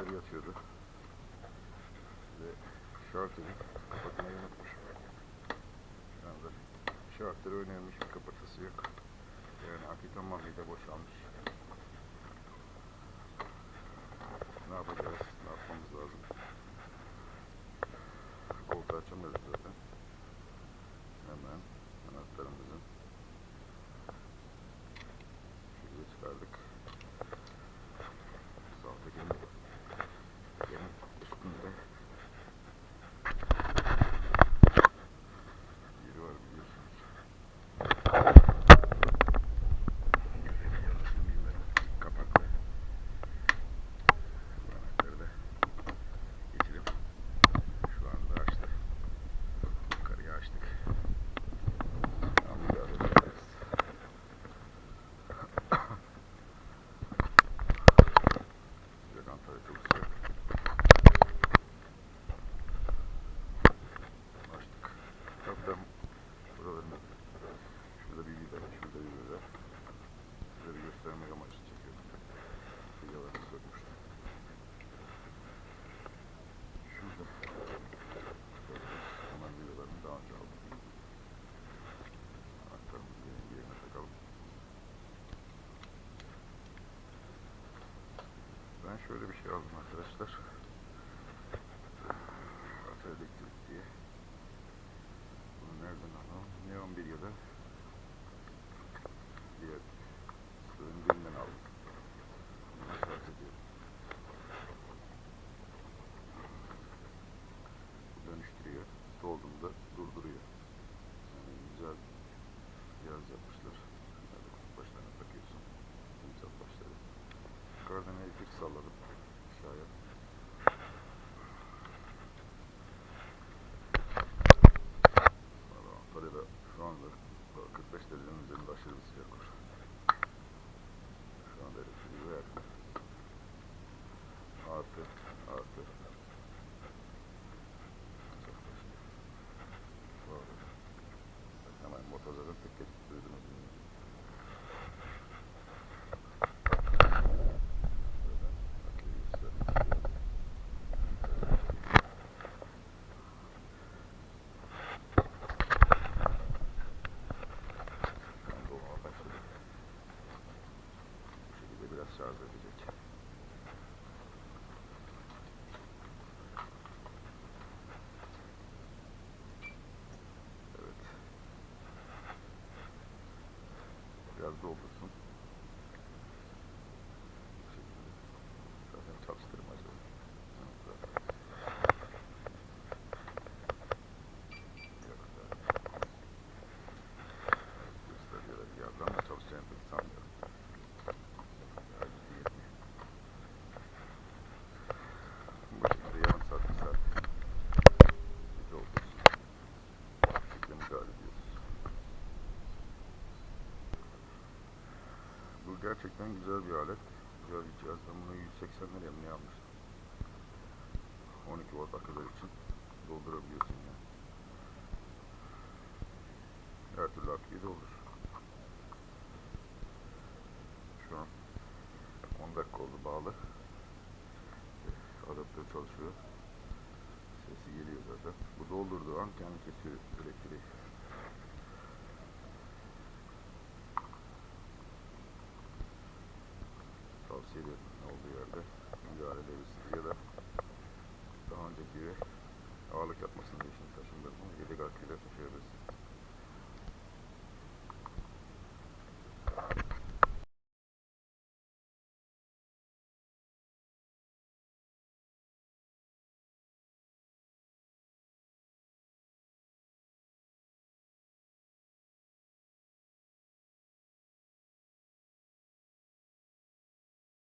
haftadır yatıyordu. Ve şartını kapatmayı unutmuşum. Şu anda şartları önemli bir kapatası yok. Yani akü tamamıyla boşalmış. Ne yapacağız? Ne yapmamız lazım? Koltuğu açamıyoruz zaten. Şöyle bir şey aldım arkadaşlar. Ata elektrik diye. Bunu nereden aldım? Neon bir ya Yukarıdan elektrik salladım aşağıya. Antalya'da şu anda 45 derecenin üzerinde aşırı bir sıcak var. Şu anda elektriği verdim. Artı, artı. Bu şekilde gerçekten güzel bir alet. Güzel bir cihaz. Ben bunu 180 liraya mı almıştım? 12 volt aküler için doldurabiliyorsun yani. Her türlü aküyü doldur. Şu an 10 dakika oldu bağlı. Adaptör çalışıyor. Sesi geliyor zaten. Bu doldurduğu an kendi kesiyor elektriği.